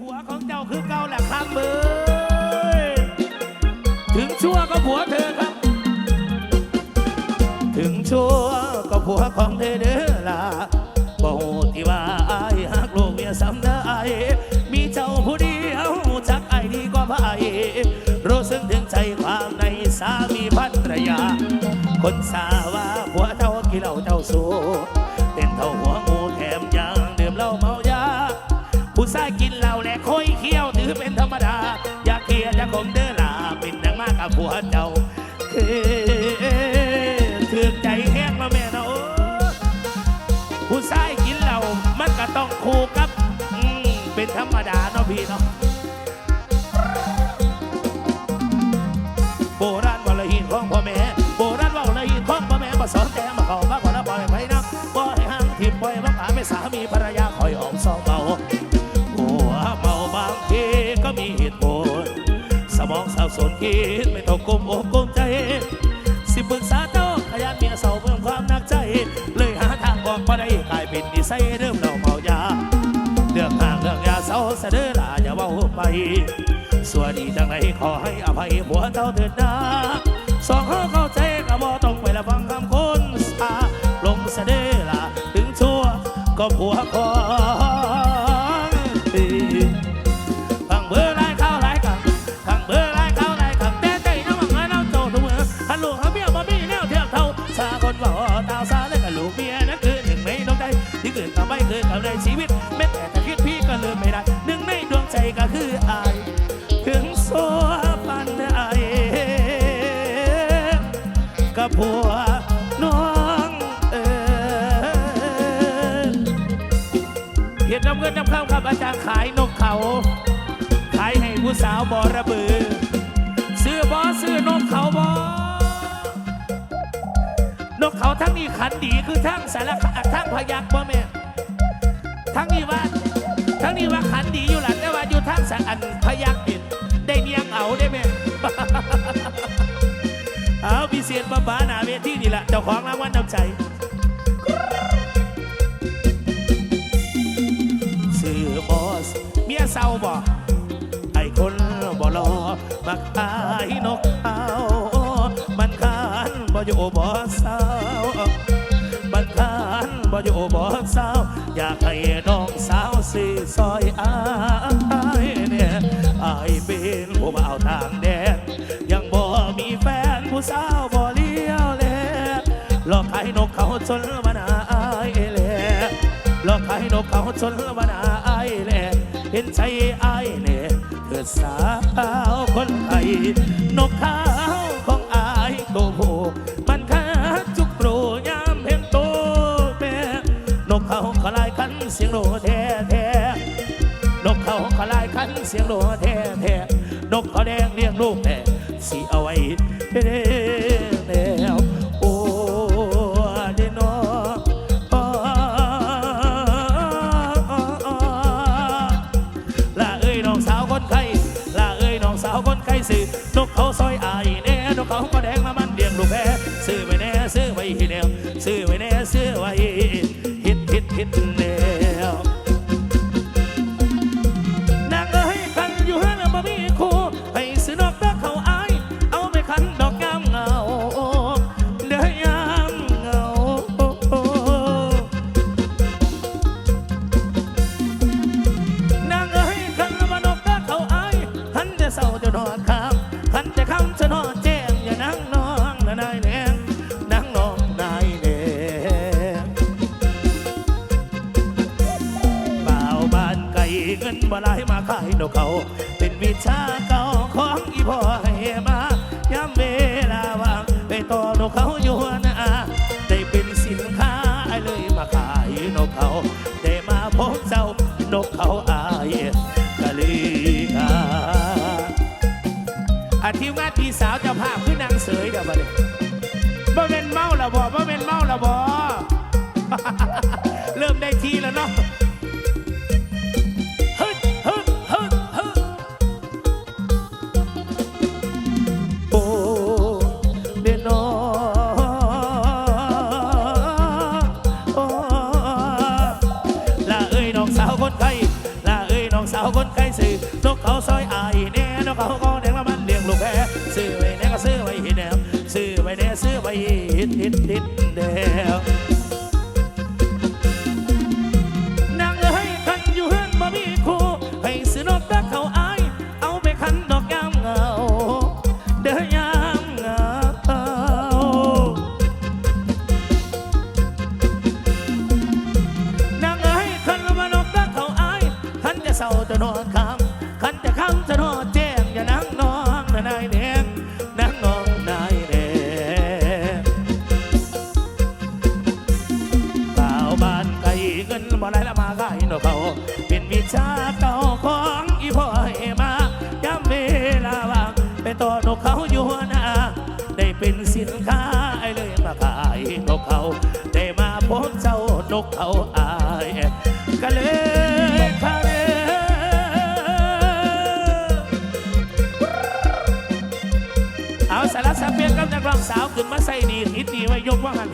ผัวของเจ้าคือเก่าแหละครับเบยถึงชั่วก็ผัวเธอครับ ถึงชั่วก็ผัวของเธอเด้อล่ะบอกที่ว่าอายหักลูกเมียซ้ำได้มีเจ้าผู้เดียวจักไอายดีกว่าไผรู้สึกถึงใจความในสามีภรรยา คนสาว่าผัวเจ้ากินเหล้าเจ้าสูเป็นเท่าหัว คือเป็นธรรมดา อยากเกลียดอยากคงเด้อลาเป็นดังมากกับผัวเจ้าคือถือใจแห้งแล้วแม่เนาะโอ้ผู้ชายกินเหล้ามันก็ต้องคู่กับเป็นธรรมดาเนาะพี่เนาะโบราณวลหินของพ่อแม่โบราณว่าลหินของพ่อแม่มาสอนแต่มาเข้ามาก่อนแล้วปล่อยไปนะบ่ให้ห้างทิมปล่อยบังอาไม่สามีภรรยา คิดไม่ต้องกลมอกกลมใจ สิปรึกษาเจ้าขยันเมียเศร้าเพิ่มความหนักใจ เลยหาทางออกมาได้กลายเป็นนิสัยเริ่มเราเมายาเรื่องห่างเรื่องยาเศร้าเสดอลาอย่าเบาไปสวัสดีจังไรขอให้อภัยผัวเจ้าเถิดนะสองเขาเข้าใจก็บ่ต้องไปละฟังคำคนสาลงเสดอลาถึงชั่วก็ผัวขอ เคยกับในชีวิตแม้แต่จะคิดพี่ก็ลืมไม่ได้หนึ่งในดวงใจก็คืออาย ถึงสัวปันไอกับผัวน้องเออเห็นน้ำเงินน้ำข้าวครับอาจารย์ขายนกเขา ขายให้ผู้สาวบอระบือ ซื้อบอซื้อนกเขาบอนกเขาทั้งนี้ขันดีคือทั้งสารคาทั้งพยักบ่แม่ ทั้งนี้ว่า ทั้งนี้ว่าขันดีอยู่หลังแต่ว่าอยู่ทั้งสารอันพยักเห็นได้เนียงเอาได้ไหมเอาพิเศษบ้าบาหนาเวทีนี่แหละเจ้าของรางวัลนำใจสื่อบอสเมียเศร้าบ่ไอ้คนบ่รอมาขายนกเขามันขานบ่อยู่บ่เศร้า บอยู่บ่สาว อยากให้น้องสาวสีซอยอายเนี่ยอายเป็นผู้บ่าวทางแดนยังบ่มีแฟนผู้สาวบ่เลี้ยวแลหลอกให้นกเขาจนมานาอายแลหลอกให้นกเขาจนมานาอายแลเห็นใจอายเนี่ยเถิดสาวคนไทยนกเขาของอายตัวผู้ สียงโลแท้แท้นกเขาขลายคันเสียงโลแท้แท้นกเขาแดงเลี้ยงลูกแม่สีเอาไว้เด้แล้วโอ้เดนอลาเอ้ยน้องสาวคนไข้ลาเอ้ยน้องสาวคนไข้สื่อนกเขาซอยอายแน่นกเขาก็แดงมามันเลี้ยงลูกแพ้ซื้อไว้แน่ซื้อไว้ให้แน เขาได้มาพบเจ้านกเขาอายกะลีกาอาทีมงานพี่สาวจะภาพคือนางเสยเดี๋ยวมาเลยบ่เป็นเมาละบ่บ่เป็นเมาละบ่เริ่มได้ทีแล้วเนาะ hit, hit, hit. กเขาอายก็เลเอาสารสัเปลี่ยนกับนักร้องสาวขึ้นมาใส่ดีคิตดีไว้ยกว่ากัน